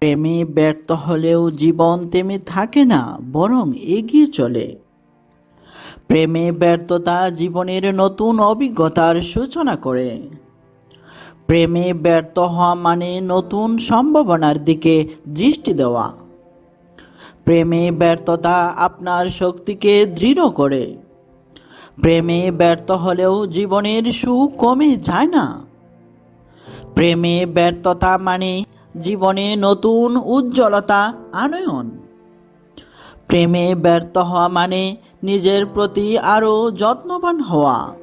প্রেমে ব্যর্থ হলেও জীবন তেমনি থাকে না, বরং এগিয়ে চলে। প্রেমে ব্যর্থতা জীবনের নতুন অভিজ্ঞতার সূচনা করে। প্রেমে ব্যর্থ হওয়া মানে নতুন সম্ভাবনার দিকে দৃষ্টি দেওয়া। প্রেমে ব্যর্থতা আপনার শক্তিকে দৃঢ় করে। প্রেমে ব্যর্থ হলেও জীবনের সুখ কমে যায় না। প্রেমে ব্যর্থতা মানে জীবনে নতুন উজ্জ্বলতা, আনয়ন। প্রেমে ব্যর্থ হওয়া মানে নিজের প্রতি আরও যত্নবান হওয়া।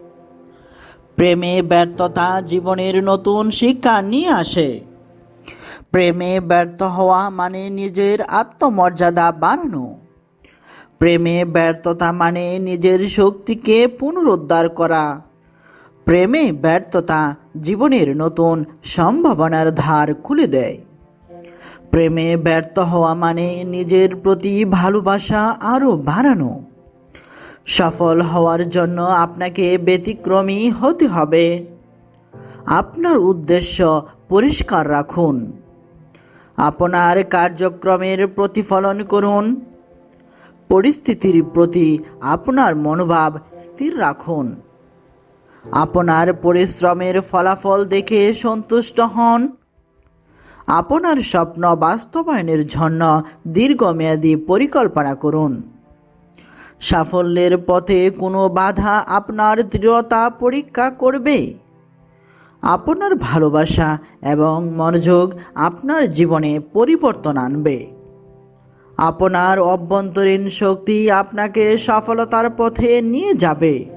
প্রেমে ব্যর্থতা জীবনের নতুন শিক্ষা নিয়ে আসে। প্রেমে ব্যর্থ হওয়া মানে নিজের আত্মমর্যাদা বাড়ানো। প্রেমে ব্যর্থতা মানে নিজের শক্তিকে পুনরুদ্ধার করা। প্রেমে ব্যর্থতা জীবনের নতুন সম্ভাবনার ধার খুলে দেয়। প্রেমে ব্যর্থ হওয়া মানে নিজের প্রতি ভালোবাসা আরও বাড়ানো। সফল হওয়ার জন্য আপনাকে ব্যতিক্রমী হতে হবে। আপনার উদ্দেশ্য পরিষ্কার রাখুন। আপনার কার্যক্রমের প্রতিফলন করুন। পরিস্থিতির প্রতি আপনার মনোভাব স্থির রাখুন। আপনার পরিশ্রমের ফলাফল দেখে সন্তুষ্ট হন। আপনার স্বপ্ন বাস্তবায়নের জন্য দীর্ঘমেয়াদী পরিকল্পনা করুন। সাফল্যের পথে কোনো বাধা আপনার দৃঢ়তা পরীক্ষা করবে। আপনার ভালোবাসা এবং মনোযোগ আপনার জীবনে পরিবর্তন আনবে। আপনার অভ্যন্তরীণ শক্তি আপনাকে সফলতার পথে নিয়ে যাবে।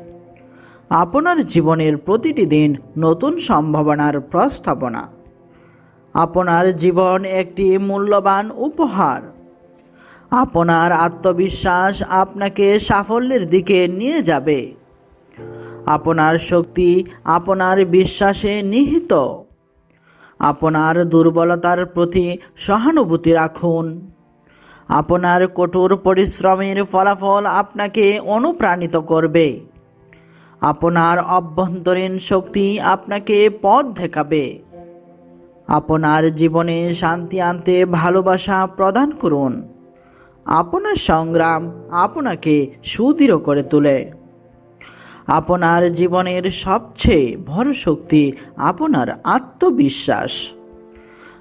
আপনার জীবনের প্রতিটি দিন নতুন সম্ভাবনার প্রস্তাবনা। আপনার জীবন একটি মূল্যবান উপহার। আপনার আত্মবিশ্বাস আপনাকে সাফল্যের দিকে নিয়ে যাবে। আপনার শক্তি আপনার বিশ্বাসে নিহিত। আপনার দুর্বলতার প্রতি সহানুভূতি রাখুন। আপনার কঠোর পরিশ্রমের ফলাফল আপনাকে অনুপ্রাণিত করবে। আপনার অভ্যন্তরীণ শক্তি আপনাকে পথ দেখাবে। আপনার জীবনে শান্তি আনতে ভালোবাসা প্রদান করুন। আপনার সংগ্রাম আপনাকে সুদৃঢ় করে তোলে। আপনার জীবনের সবচেয়ে বড় শক্তি আপনার আত্মবিশ্বাস।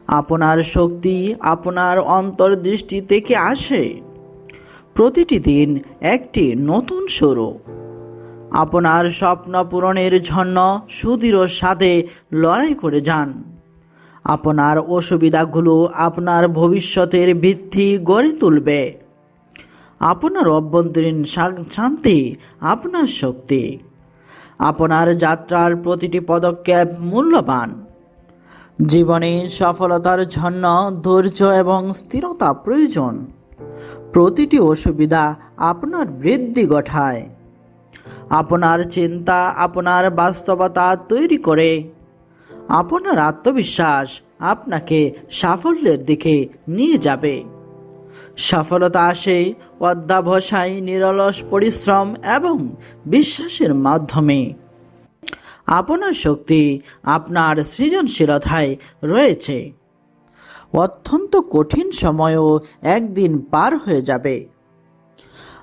আপনার শক্তি আপনার অন্তর্দৃষ্টি থেকে আসে। প্রতিটি দিন একটি নতুন শুরু। আপনার স্বপ্ন পূরণের জন্য সুদৃঢ় সাথে লড়াই করে যান। আপনার অসুবিধাগুলো আপনার ভবিষ্যতের ভিত্তি গড়ে তুলবে। আপনার অভ্যন্তরীণ শান্তি, আপনার শক্তি। আপনার যাত্রার প্রতিটি পদক্ষেপ মূল্যবান। জীবনে সফলতার জন্য ধৈর্য এবং স্থিরতা প্রয়োজন। প্রতিটি অসুবিধা আপনার বৃদ্ধি ঘটায়। আপনার চিন্তা, আপনার বাস্তবতা তৈরি করে। আপনার আত্মবিশ্বাস আপনাকে সাফল্যের দিকে নিয়ে যাবে। সফলতা আসে অধ্যাবসায়, নিরলস পরিশ্রম এবং বিশ্বাসের মাধ্যমে। আপনার শক্তি আপনার সৃজনশীলতায় রয়েছে। অত্যন্ত কঠিন সময়ও একদিন পার হয়ে যাবে।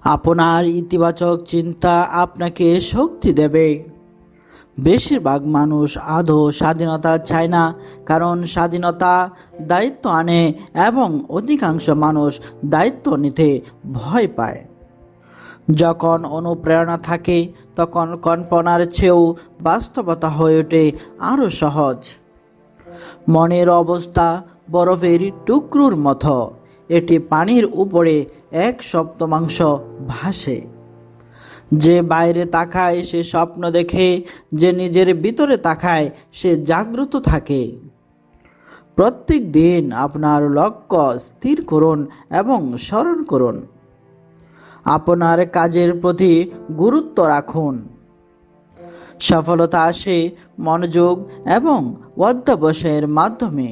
আপনার ইতিবাচক চিন্তা আপনাকে শক্তি দেবে। বেশিরভাগ মানুষ আধো স্বাধীনতা চায় না, কারণ স্বাধীনতা দায়িত্ব আনে এবং অধিকাংশ মানুষ দায়িত্ব নিতে ভয় পায়। যখন অনুপ্রেরণা থাকে, তখন কল্পনার চেয়েও বাস্তবতা হয়ে ওঠে আরও সহজ। মনের অবস্থা বরফের টুকরোর মতো। এটি পানির উপরে এক সপ্তমাংশ ভাসে। যে বাইরে তাকায়, সে স্বপ্ন দেখে, যে নিজের ভিতরে তাকায়, সে জাগ্রত থাকে। প্রত্যেক দিন আপনার লক্ষ্য স্থির করুন এবং স্মরণ করুন। আপনার কাজের প্রতি গুরুত্ব রাখুন। সফলতা আসে মনোযোগ এবং অধ্যবসায়ের মাধ্যমে।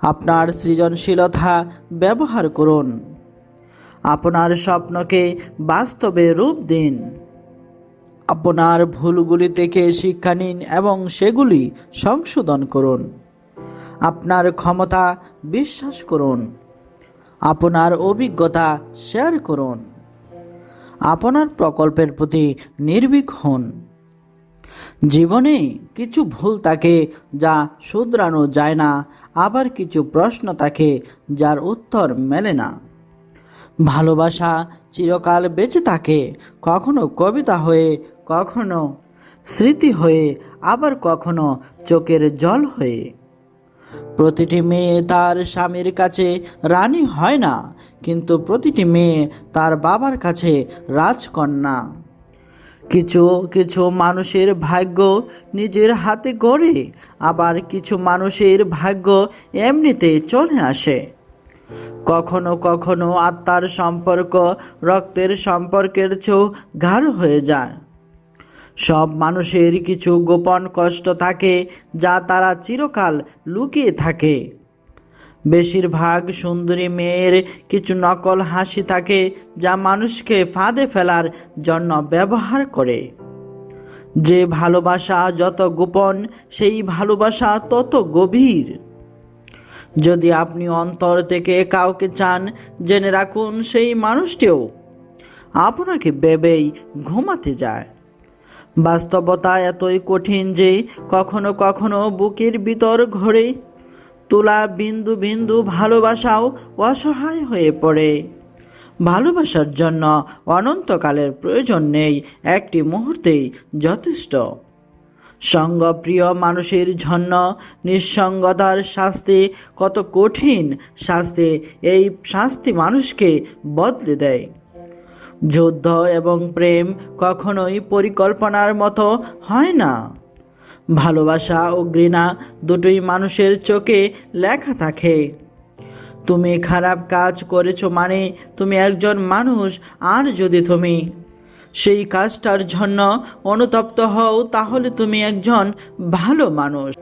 আপনার সৃজনশীলতা ব্যবহার করুন। আপনার স্বপ্নকে বাস্তবে রূপ দিন। আপনার ভুলগুলি থেকে শিক্ষা নিন এবং সেগুলি সংশোধন করুন। আপনার ক্ষমতা বিশ্বাস করুন। আপনার অভিজ্ঞতা শেয়ার করুন। আপনার প্রকল্পের প্রতি নির্ভীক হন। জীবনে কিছু ভুল থাকে যা শুধরানো যায় না, আবার কিছু প্রশ্ন থাকে যার উত্তর মেলে না। ভালোবাসা চিরকাল বেঁচে থাকে, কখনো কবিতা হয়ে, কখনো স্মৃতি হয়ে, আবার কখনো চোখের জল হয়ে। প্রতিটি মেয়ে তার স্বামীর কাছে রানী হয় না, কিন্তু প্রতিটি মেয়ে তার বাবার কাছে রাজকন্যা। কিছু কিছু মানুষের ভাগ্য নিজের হাতে গড়ে, আবার কিছু মানুষের ভাগ্য এমনিতে চলে আসে। কখনো কখনো আত্মার সম্পর্ক রক্তের সম্পর্কের চেয়েও গাঢ় হয়ে যায়। সব মানুষের কিছু গোপন কষ্ট থাকে, যা তারা চিরকাল লুকিয়ে থাকে। বেশিরভাগ সুন্দরী মেয়ের কিছু নকল হাসি থাকে যা মানুষকে ফাঁদে ফেলার জন্য ব্যবহার করে। যে ভালোবাসা যত গোপন, সেই ভালোবাসা তত গভীর। যদি আপনি অন্তর থেকে কাউকে চান, জেনে রাখুন সেই মানুষটিও আপনাকে ভেবেই ঘুমাতে যায়। বাস্তবতা এতই কঠিন যে কখনো কখনো বুকের ভিতর ঘরে তোলা বিন্দু বিন্দু ভালোবাসাও অসহায় হয়ে পড়ে। ভালোবাসার জন্য অনন্তকালের প্রয়োজন নেই, একটি মুহূর্তেই যথেষ্ট। সঙ্গপ্রিয় মানুষের জন্য নিঃসঙ্গতার শাস্তি, কত কঠিন শাস্তি এই শাস্তি মানুষকে বদলে দেয়। যুদ্ধ এবং প্রেম কখনোই পরিকল্পনার মতো হয় না। ভালোবাসা ও ঘৃণা দুটোই মানুষের চোখে লেখা থাকে। তুমি খারাপ কাজ করেছ মানে তুমি একজন মানুষ, আর যদি তুমি সেই কাজটার জন্য অনুতপ্ত হও, তাহলে তুমি একজন ভালো মানুষ।